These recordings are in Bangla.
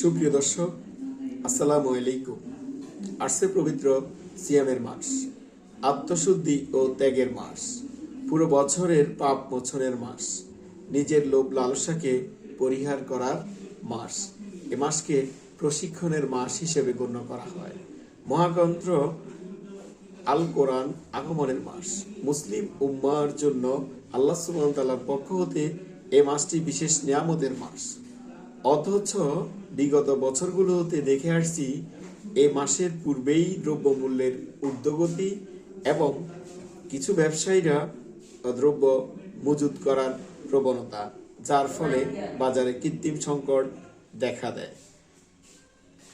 সুপ্রিয় দর্শক, আসসালামু আলাইকুম। আসছে পবিত্র সিয়ামের মাস, আত্মশুদ্ধি ও ত্যাগের মাস, পুরো বছরের পাপ মোচনের মাস, নিজের লোভ লালসাকে পরিহার করার মাস। এ মাসকে প্রশিক্ষণের মাস হিসেবে গণ্য করা হয়। মহাগ্রন্থ আল কোরআন আগমনের মাস। মুসলিম উম্মার জন্য আল্লাহ তাআলার পক্ষ হতে এ মাসটি বিশেষ নিয়ামতের মাস। অথচ বিগত বছরগুলোতে দেখে আসছি, এ মাসের পূর্বেই দ্রব্যমূল্যের ঊর্ধ্বগতি এবং কিছু ব্যবসায়ীরা দ্রব্য মজুত করার প্রবণতা, যার ফলে বাজারে কৃত্রিম সংকট দেখা দেয়।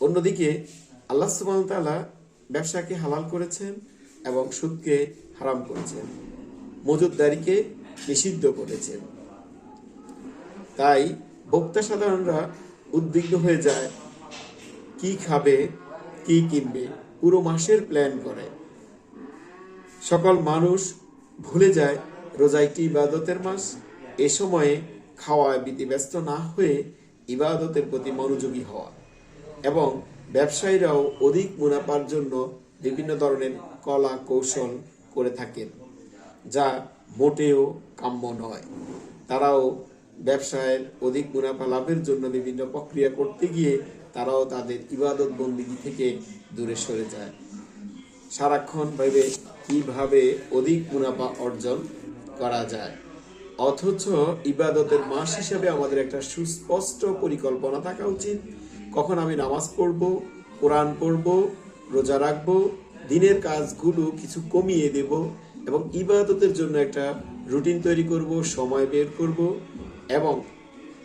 অন্যদিকে, আল্লাহ তাআলা ব্যবসাকে হালাল করেছেন এবং সুদকে হারাম করেছেন মজুদদারিকে নিষিদ্ধ করেছেন। তাই ভোক্তা সাধারণরা উদ্বিগ্ন হয়ে যায়। কি খাবে, কি কিনবে, পুরো মাসের প্ল্যান করে। সকল মানুষ ভুলে যায় রোজা একটি ইবাদতের মাস? এ সময়ে খাওয়ায় ব্যস্ত না হয়ে ইবাদতের প্রতি মনোযোগী হওয়া। এবং ব্যবসায়ীরাও অধিক মুনাফার জন্য বিভিন্ন ধরনের কলা কৌশল করে থাকেন, যা মোটেও কাম্য নয়। তারাও ব্যবসায়ের অধিক মুনাফা লাভের জন্য বিভিন্ন প্রক্রিয়া করতে গিয়ে তারাও তাদের ইবাদত বন্দিগি থেকে দূরে সরে যায়। সারাক্ষণ ভেবে কীভাবে অধিক মুনাফা অর্জন করা যায়? অথচ ইবাদতের মাস হিসেবে আমাদের একটা সুস্পষ্ট পরিকল্পনা থাকা উচিত। কখন আমি নামাজ পড়ব, কোরআন পড়ব, রোজা রাখব, দিনের কাজগুলো কিছু কমিয়ে দেব এবং ইবাদতের জন্য একটা রুটিন তৈরি করব, সময় বের করব এবং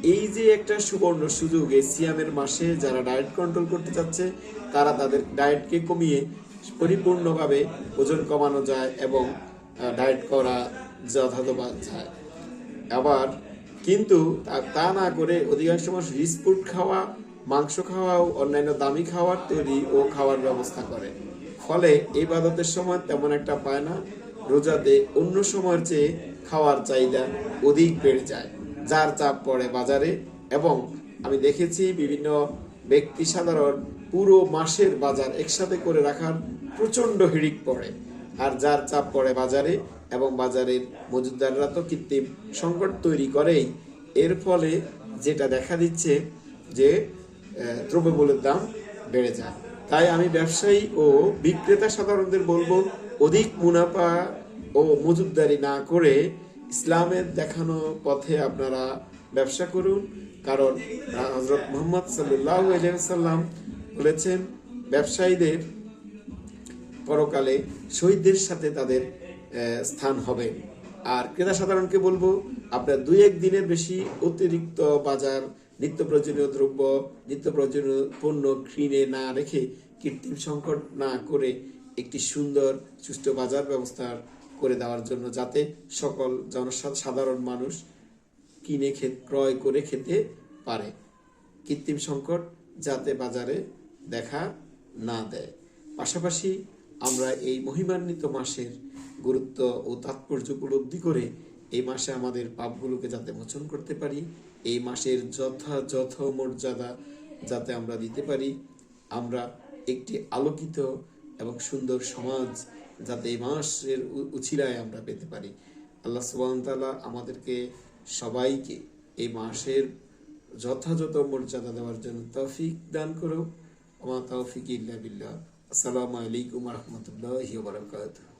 এই যে একটা সুবর্ণ সুযোগ এই সিয়ামের মাসে যারা ডায়েট কন্ট্রোল করতে চাচ্ছে, তারা তাদের ডায়েটকে কমিয়ে পরিপূর্ণভাবে ওজন কমানো যায় এবং ডায়েট করা যথাযথ যায়। আবার কিন্তু তা- না করে অধিকাংশ মানুষ রিচ ফুড খাওয়া, মাংস খাওয়া ও অন্যান্য দামি খাওয়ার তৈরি ও খাওয়ার ব্যবস্থা করে। ফলে এই বাদতের সময় তেমন একটা পায় না রোজাতে অন্য সময়ের চেয়ে খাওয়ার চাহিদা অধিক বেড়ে যায়। যার চাপ পড়ে বাজারে এবং আমি দেখেছি বিভিন্ন ব্যক্তি সাধারণ পুরো মাসের বাজার একসাথে করে রাখার প্রচণ্ড হিড়িক পড়ে। আর যার চাপ পড়ে বাজারে এবং বাজারের মজুদদাররা তো কৃত্রিম সংকট তৈরি করেই, এর ফলে যেটা দেখা দিচ্ছে যে দ্রব্যমূল্যের দাম বেড়ে যায়। তাই আমি ব্যবসায়ী ও বিক্রেতা সাধারণদের বলব, অধিক মুনাফা ও মজুদদারি না করে ইসলামের দেখানো পথে আপনারা ব্যবসা করুন। কারণ হজরত মোহাম্মদ সাল্লাম বলেছেন, ব্যবসায়ীদের পরকালে শহীদদের সাথে তাদের স্থান হবে। আর ক্রেতা সাধারণকে বলব, আপনার দুই এক দিনের বেশি অতিরিক্ত বাজার, নিত্য প্রয়োজনীয় দ্রব্য, নিত্য প্রয়োজনীয় পণ্য কিনে না রেখে কৃত্রিম সংকট না করে একটি সুন্দর সুষ্ঠু বাজার ব্যবস্থা করে দেওয়ার জন্য যাতে সকল জনসাধারণ সাধারণ মানুষ কিনে ক্রয় করে খেতে পারে। কৃত্রিম সংকট যাতে বাজারে দেখা না দেয়। পাশাপাশি আমরা এই মহিমান্বিত মাসের গুরুত্ব ও তাৎপর্য উপলব্ধি করে এই মাসে আমাদের পাপগুলোকে যাতে মোচন করতে পারি, এই মাসের যথাযথ মর্যাদা যাতে আমরা দিতে পারি। আমরা একটি আলোকিত এবং সুন্দর সমাজ যাতে এই মাসের উছিলায় আমরা পেতে পারি। আল্লাহ সুবহান তাআলা আমাদেরকে সবাইকে এই মাসের যথাযথ মর্যাদা দেওয়ার জন্য তৌফিক দান করো আমার তৌফিক ইল্লা বিল্লাহ। আসসালামু আলাইকুম রহমতুল্লাহ বারাকাতুহু।